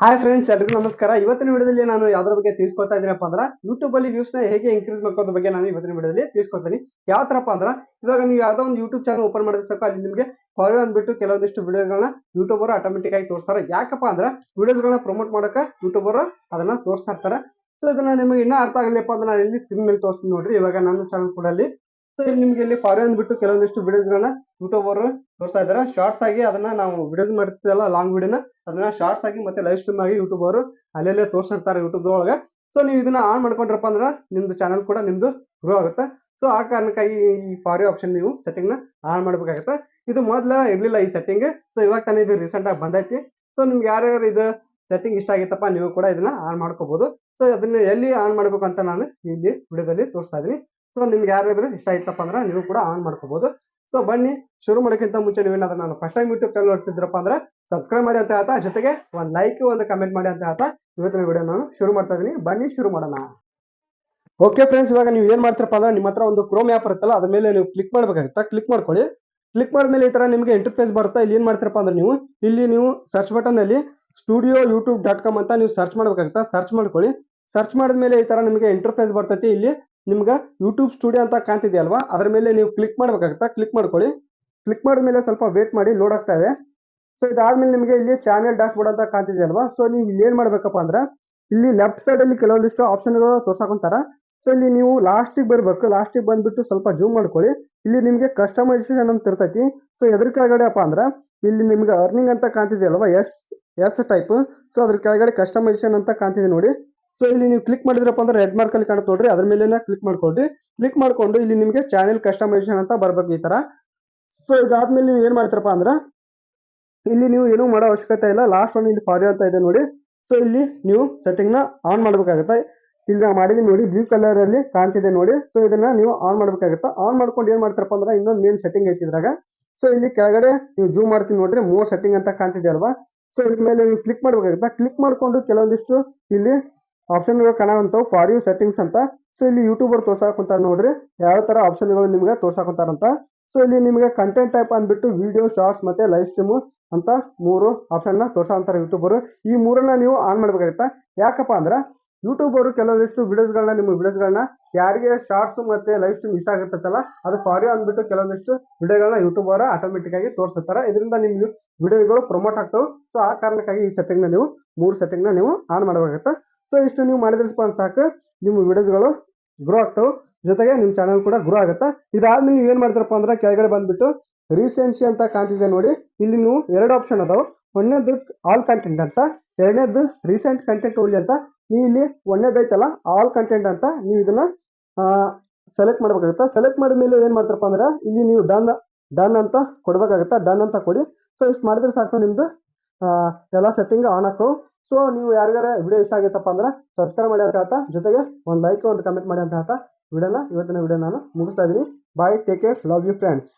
Hi friends ಎಲ್ರಿಗೂ ನಮಸ್ಕಾರ. ಇವತ್ತಿನ ವಿಡಿಯೋದಲ್ಲಿ ನಾನು ಯಾವ್ದ್ರ ಬಗ್ಗೆ ತಿಳಿಸ್ಕೊತಾ ಇದೀನಪ್ಪ ಅಂದ್ರೆ ಯೂಟ್ಯೂಬ್ ಅಲ್ಲಿ ವ್ಯೂಸ್ನ ಹೇಗೆ ಇನ್ಕ್ರೀಸ್ ಮಾಡ್ಕೋದ್ರ ಬಗ್ಗೆ ನಾನು ಇವತ್ತಿನ ವಿಡಿಯೋದಲ್ಲಿ ತಿಳಿಸ್ಕೊತೀನಿ ಯಾವ ತರಪ್ಪ ಅಂದ್ರೆ, ಇವಾಗ ನೀವು ಯಾವ್ದೋ ಒಂದು ಯೂಟ್ಯೂಬ್ ಚಾನಲ್ ಓಪನ್ ಮಾಡಿದ್ರೆ ಸಾಕು ಅಲ್ಲಿ ನಿಮಗೆ ಫಾಲೋ ಅಂದ್ಬಿಟ್ಟು ಕೆಲವೊಂದಿಷ್ಟು ವಿಡಿಯೋಗಳನ್ನ ಯೂಟ್ಯೂಬರ್ ಆಟೋಮೆಟಿಕ್ ಆಗಿ ತೋರಿಸ್ತಾರೆ. ಯಾಕಪ್ಪ ಅಂದ್ರೆ, ವಿಡಿಯೋಸ್ಗಳನ್ನ ಪ್ರಮೋಟ್ ಮಾಡಕ್ಕೆ ಯೂಟ್ಯೂಬರ್ ಅದನ್ನ ತೋರಿಸ್ತಾ ಇರ್ತಾರೆ. ಸೊ ಇದನ್ನ ನಿಮಗೆ ಇನ್ನೂ ಅರ್ಥ ಆಗಲಿಪ್ಪ ಅಂದ್ರೆ ನಾನು ಇಲ್ಲಿ ಸ್ಕ್ರೀನ್ ಮೇಲೆ ತೋರಿಸ್ತೀನಿ ನೋಡ್ರಿ. ಇವಾಗ ನನ್ನ ಚಾನಲ್ ಕೂಡ ಅಲ್ಲಿ ಸೊ ಇಲ್ಲಿ ನಿಮ್ಗೆ ಇಲ್ಲಿ ಫಾರಿನ್ ಅಂದ್ಬಿಟ್ಟು ಕೆಲವೊಂದಿಷ್ಟು ವಿಡಿಯೋಸ್ಗಳನ್ನ ಯೂಟ್ಯೂಬರ್ ತೋರಿಸ್ತಾ ಇದ್ದಾರೆ. ಶಾರ್ಟ್ಸ್ ಆಗಿ ಅದನ್ನ ನಾವು ವಿಡಿಯೋಸ್ ಮಾಡ್ತೀವಲ್ಲ ಲಾಂಗ್ ವಿಡಿಯೋನ ಅದನ್ನ ಶಾರ್ಟ್ಸ್ ಆಗಿ ಮತ್ತೆ ಲೈವ್ ಸ್ಟ್ರೀಮ್ ಆಗಿ ಯೂಟ್ಯೂಬ್ ಅವರು ಅಲ್ಲೆಲ್ಲೇ ತೋರಿಸಿರ್ತಾರೆ ಯೂಟ್ಯೂಬ್ ಒಳಗೆ. ಸೊ ನೀವು ಇದನ್ನ ಆನ್ ಮಾಡ್ಕೊಂಡ್ರಪ್ಪ ಅಂದ್ರೆ ನಿಮ್ದು ಚಾನಲ್ ಕೂಡ ನಿಮ್ದು ಗ್ರೋ ಆಗುತ್ತೆ. ಸೊ ಆ ಕಾರಣಕ್ಕಾಗಿ ಈ ಫಾರಿ ಆಪ್ಷನ್ ನೀವು ಸೆಟ್ಟಿಂಗ್ನ ಆನ್ ಮಾಡ್ಬೇಕಾಗತ್ತೆ. ಇದು ಮೊದಲ ಇರ್ಲಿಲ್ಲ ಈ ಸೆಟ್ಟಿಂಗ್ ಸೊ ಇವಾಗ ತಾನೇ ಇದು ರೀಸೆಂಟ್ ಆಗಿ ಬಂದೈತಿ. ಸೊ ನಿಮ್ಗೆ ಯಾರ್ಯಾರು ಇದು ಸೆಟ್ಟಿಂಗ್ ಇಷ್ಟ ಆಗಿತ್ತಪ್ಪ, ನೀವು ಕೂಡ ಇದನ್ನ ಆನ್ ಮಾಡ್ಕೋಬಹುದು ಸೊ ಅದನ್ನ ಎಲ್ಲಿ ಆನ್ ಮಾಡ್ಬೇಕು ಅಂತ ನಾನು ಇಲ್ಲಿ ವಿಡಿಯೋದಲ್ಲಿ ತೋರಿಸ್ತಾ ಇದೀನಿ ಸೊ ನಿಮ್ಗೆ ಯಾರಾದ್ರೂ ಇಷ್ಟ ಆಯ್ತಪ್ಪ ಅಂದ್ರೆ ನೀವು ಕೂಡ ಆನ್ ಮಾಡ್ಕೋಬಹುದು ಸೊ ಬನ್ನಿ, ಶುರು ಮಾಡೋಕ್ಕಿಂತ ಮುಂಚೆ ನೀವೇನಾದ್ರೂ ನಾನು ಫಸ್ಟ್ ಟೈಮ್ ಯೂಟ್ಯೂಬ್ ಚಾನಲ್ ನೋಡ್ತಿದ್ರಪ್ಪ ಅಂದ್ರೆ ಸಬ್ಸ್ಕ್ರೈಬ್ ಮಾಡಿ ಅಂತ ಹೇಳ್ತಾ, ಜೊತೆಗೆ ಒಂದು ಲೈಕ್ ಒಂದು ಕಮೆಂಟ್ ಮಾಡಿ ಅಂತ ಹೇಳ್ತಾ ಇವತ್ತಿನ ವಿಡಿಯೋ ನಾನು ಶುರು ಮಾಡ್ತಾ ಇದೀನಿ ಬನ್ನಿ, ಶುರು ಮಾಡೋಣ. ಓಕೆ ಫ್ರೆಂಡ್ಸ್ ಇವಾಗ ನೀವು ಏನ್ ಮಾಡ್ತೀರಪ್ಪ ಅಂದ್ರೆ ನಿಮ್ಮ ಹತ್ರ ಒಂದು ಕ್ರೋಮ್ ಆ್ಯಪ್ ಇರುತ್ತಲ್ಲ, ಅದ್ರ ಮೇಲೆ ನೀವು ಕ್ಲಿಕ್ ಮಾಡ್ಬೇಕಾಗುತ್ತೆ. ಕ್ಲಿಕ್ ಮಾಡ್ಕೊಳ್ಳಿ. ಕ್ಲಿಕ್ ಮಾಡಿದ್ಮೇಲೆ ಈ ತರ ನಿಮಗೆ ಇಂಟರ್ಫೇಸ್ ಬರುತ್ತೆ, ಇಲ್ಲಿ ಏನ್ ಮಾಡ್ತೀರಪ್ಪ ಅಂದ್ರೆ ನೀವು, ಇಲ್ಲಿ ನೀವು ಸರ್ಚ್ ಬಟನ್ ಅಲ್ಲಿ ಸ್ಟುಡಿಯೋ ಯೂಟ್ಯೂಬ್ ಡಾಟ್ ಕಾಮ್ ಅಂತ ನೀವು ಸರ್ಚ್ ಮಾಡ್ಬೇಕಾಗುತ್ತಾ. ಸರ್ಚ್ ಮಾಡ್ಕೊಳ್ಳಿ. ಸರ್ಚ್ ಮಾಡಿದ್ಮೇಲೆ ಈ ತರ ನಿಮಗೆ ಇಂಟರ್ಫೇಸ್ ಬರ್ತೈತಿ. ಇಲ್ಲಿ ನಿಮ್ಗೆ ಯೂಟ್ಯೂಬ್ ಸ್ಟುಡಿಯೋ ಅಂತ ಕಾಣ್ತಿದೆ ಅಲ್ವಾ? ಅದರ ಮೇಲೆ ನೀವು ಕ್ಲಿಕ್ ಮಾಡ್ಬೇಕಾಗುತ್ತೆ? ಕ್ಲಿಕ್ ಮಾಡ್ಕೊಳ್ಳಿ. ಕ್ಲಿಕ್ ಮಾಡಿದ್ಮೇಲೆ ಸ್ವಲ್ಪ ವೇಟ್ ಮಾಡಿ ಲೋಡ್ ಆಗ್ತಾ ಇದೆ. ಸೊ ಇದಾದ್ಮೇಲೆ ನಿಮಗೆ ಇಲ್ಲಿ ಚಾನೆಲ್ ಡ್ಯಾಶ್ ಬೋರ್ಡ್ ಅಂತ ಕಾಣ್ತಿದೆಯಲ್ವಾ ಸೊ ನೀವು ಇಲ್ಲಿ ಏನು ಮಾಡಬೇಕಪ್ಪ ಅಂದ್ರೆ, ಇಲ್ಲಿ ಲೆಫ್ಟ್ ಸೈಡ್ ಅಲ್ಲಿ ಕೆಲವೊಂದಿಷ್ಟು ಆಪ್ಷನ್ಗಳು ತೋರ್ಸಾಕೊಂತಾರ. ಸೊ ಇಲ್ಲಿ ನೀವು ಲಾಸ್ಟಿಗೆ ಬರಬೇಕು. ಲಾಸ್ಟಿಗೆ ಬಂದ್ಬಿಟ್ಟು ಸ್ವಲ್ಪ ಜೂಮ್ ಮಾಡ್ಕೊಳ್ಳಿ. ಇಲ್ಲಿ ನಿಮಗೆ ಕಸ್ಟಮೈಸೇಷನ್ ಅಂತ ಇರ್ತೈತಿ ಸೊ ಎದ್ರ ಕೆಳಗಡೆ ಅಪ್ಪ ಅಂದ್ರೆ, ಇಲ್ಲಿ ನಿಮಗೆ ಅರ್ನಿಂಗ್ ಅಂತ ಕಾಣ್ತಿದೆ ಅಲ್ವಾ? ಎಸ್ ಎಸ್ ಟೈಪ್ ಸೊ ಅದ್ರ ಕೆಳಗಡೆ ಕಸ್ಟಮೈಸೇಷನ್ ಅಂತ ಕಾಣ್ತಿದೆ ನೋಡಿ. ಸೊ ಇಲ್ಲಿ ನೀವು ಕ್ಲಿಕ್ ಮಾಡಿದ್ರಪ್ಪ ಅಂದ್ರೆ ರೆಡ್ ಮಾರ್ಕ್ ಅಲ್ಲಿ ಕಾಣುತ್ತೆ ನೋಡ್ರಿ. ಅದ್ರ ಮೇಲೆ ಕ್ಲಿಕ್ ಮಾಡ್ಕೊಡ್ರಿ ಕ್ಲಿಕ್ ಮಾಡ್ಕೊಂಡು ಇಲ್ಲಿ ನಿಮಗೆ ಚಾನೆಲ್ ಕಸ್ಟಮೈಸೇಷನ್ ಅಂತ ಬರ್ಬೇಕು ಈ ತರ. ಸೊ ಇದಾದ್ಮೇಲೆ ನೀವು ಏನ್ ಮಾಡ್ತೀರಪ್ಪ ಅಂದ್ರೆ ಇಲ್ಲಿ ನೀವು ಏನೂ ಮಾಡೋ ಅವಶ್ಯಕತೆ ಇಲ್ಲ. ಲಾಸ್ಟ್ ಒನ್ ಇಲ್ಲಿ ಫಾರಿ ಅಂತ ಇದೆ ನೋಡಿ. ಸೊ ಇಲ್ಲಿ ನೀವು ಸೆಟ್ಟಿಂಗ್ನ ಆನ್ ಮಾಡ್ಬೇಕಾಗುತ್ತೆ. ಇಲ್ಲಿ ನಾವು ಮಾಡಿದೀನಿ ನೋಡಿ ಬ್ಲೂ ಕಲರ್ ಅಲ್ಲಿ ಕಾಣ್ತಿದೆ ನೋಡಿ. ಸೊ ಇದನ್ನ ನೀವು ಆನ್ ಮಾಡ್ಬೇಕಾಗುತ್ತೆ. ಆನ್ ಮಾಡ್ಕೊಂಡು ಏನ್ ಮಾಡ್ತಾರಪ್ಪ ಅಂದ್ರೆ ಇನ್ನೊಂದು ಮೇನ್ ಸೆಟ್ಟಿಂಗ್ ಐತಿ ಇದ್ರಾಗ. ಸೊ ಇಲ್ಲಿ ಕೆಳಗಡೆ ನೀವು ಜೂಮ್ ಮಾಡ್ತೀನಿ ನೋಡ್ರಿ. ಮೋರ್ ಸೆಟ್ಟಿಂಗ್ ಅಂತ ಕಾಣ್ತಿದೆ ಅಲ್ವಾ? ಸೊ ಇದ್ರ ಮೇಲೆ ನೀವು ಕ್ಲಿಕ್ ಮಾಡ್ಬೇಕಾಗುತ್ತೆ. ಕ್ಲಿಕ್ ಮಾಡ್ಕೊಂಡು ಕೆಲವೊಂದಿಷ್ಟು ಇಲ್ಲಿ ಆಪ್ಷನ್ಗಳು ಕಾಣುವಂಥವು ಫಾರ್ ಯು ಸೆಟ್ಟಿಂಗ್ಸ್ ಅಂತ. ಸೊ ಇಲ್ಲಿ ಯೂಟ್ಯೂಬರ್ ತೋರ್ಸಾಕೊಂತಾರ ನೋಡ್ರಿ. ಯಾವ ತರ ಆಪ್ಷನ್ಗಳು ನಿಮಗೆ ತೋರ್ಸಾಕೊಂತಾರಂತ ಸೊ ಇಲ್ಲಿ ನಿಮಗೆ ಕಂಟೆಂಟ್ ಟೈಪ್ ಅಂದ್ಬಿಟ್ಟು ವಿಡಿಯೋ ಶಾರ್ಟ್ಸ್ ಮತ್ತೆ ಲೈವ್ ಸ್ಟ್ರೀಮು ಅಂತ ಮೂರು ಆಪ್ಷನ್ನ ಯೂಟ್ಯೂಬರು ಯೂಟ್ಯೂಬರ್ ಈ ಮೂರನ್ನ ನೀವು ಆನ್ ಮಾಡ್ಬೇಕಾಗತ್ತಾ. ಯಾಕಪ್ಪ ಅಂದ್ರೆ ಯೂಟ್ಯೂಬರು ಕೆಲವೊಂದಿಷ್ಟು ವಿಡಿಯೋಸ್ಗಳನ್ನ ನಿಮ್ಮ ವಿಡಿಯೋಸ್ಗಳನ್ನ ಯಾರಿಗೆ ಶಾರ್ಟ್ಸ್ ಮತ್ತೆ ಲೈವ್ ಸ್ಟ್ರೀಮ್ ಇಷ್ಟ ಆಗಿರ್ತೈತಲ್ಲ, ಅದು ಫಾರ್ ಯು ಅಂದ್ಬಿಟ್ಟು ಕೆಲವೊಂದಿಷ್ಟು ವಿಡಿಯೋಗಳನ್ನ ಯೂಟ್ಯೂಬರ್ ಆಟೋಮೆಟಿಕ್ ಆಗಿ ತೋರಿಸ್ತಾರೆ ಇದರಿಂದ ನಿಮ್ಗೆ ವಿಡಿಯೋಗಳು ಪ್ರಮೋಟ್ ಆಗ್ತವೆ. ಸೊ ಆ ಕಾರಣಕ್ಕಾಗಿ ಈ ಸೆಟ್ಟಿಂಗ್ನ ನೀವು, ಮೂರು ಸೆಟ್ಟಿಂಗ್ನ ನೀವು ಆನ್ ಮಾಡಬೇಕಾಗತ್ತೆ. ಸೊ ಇಷ್ಟು ನೀವು ಮಾಡಿದ್ರಪ್ಪ ಅಂತ ಸಾಕು. ನಿಮ್ಮ ವಿಡಿಯೋಸ್ಗಳು ಗ್ರೋ ಆಗ್ತವೆ. ಜೊತೆಗೆ ನಿಮ್ಮ ಚಾನಲ್ ಕೂಡ ಗ್ರೋ ಆಗುತ್ತೆ. ಇದಾದ್ಮೇಲೆ ನೀವು ಏನು ಮಾಡ್ತಾರಪ್ಪ ಅಂದ್ರೆ ಕೆಳಗಡೆ ಬಂದುಬಿಟ್ಟು ರೀಸೆನ್ಸಿ ಅಂತ ಕಾಣ್ತಿದೆ ನೋಡಿ. ಇಲ್ಲಿ ನೀವು ಎರಡು ಆಪ್ಷನ್ ಅದಾವೆ. ಒಂದನೇದು ಆಲ್ ಕಂಟೆಂಟ್ ಅಂತ ಎರಡನೇದು ರೀಸೆಂಟ್ ಕಂಟೆಂಟ್ ಓನ್ಲಿ ಅಂತ. ನೀವು ಇಲ್ಲಿ ಒಂದನೇದೈತಲ್ಲ ಆಲ್ ಕಂಟೆಂಟ್ ಅಂತ ನೀವು ಇದನ್ನ ಸೆಲೆಕ್ಟ್ ಮಾಡಬೇಕಾಗುತ್ತೆ. ಸೆಲೆಕ್ಟ್ ಮಾಡಿದ ಮೇಲೆ ಏನು ಮಾಡ್ತಾರಪ್ಪ ಅಂದ್ರೆ ಇಲ್ಲಿ ನೀವು ಡನ್ ಡನ್ ಅಂತ ಕೊಡಬೇಕಾಗುತ್ತೆ. ಡನ್ ಅಂತ ಕೊಡಿ. ಸೊ ಇಷ್ಟು ಮಾಡಿದ್ರೆ ಸಾಕು ನಿಮ್ದು ಆ, ಎಲ್ಲ ಸೆಟ್ಟಿಂಗ್ ಆನ್ ಹಾಕವು ಸೊ ನೀವು ಯಾರಿಗಾರ ವಿಡಿಯೋ ಇಷ್ಟ ಆಗಿತ್ತಪ್ಪ ಅಂದ್ರೆ ಸಬ್ಸ್ಕ್ರೈಬ್ ಮಾಡಿ ಅಂತ ಜೊತೆಗೆ ಒಂದು ಲೈಕ್ ಒಂದು ಕಮೆಂಟ್ ಮಾಡಿ ಅಂತ ಹೇಳ್ತಾ ವಿಡಿಯೋನ ಇವತ್ತಿನ ವಿಡಿಯೋ ನಾನು ಮುಗಿಸ್ತಾ ಇದ್ದೀನಿ. Bye take care love you friends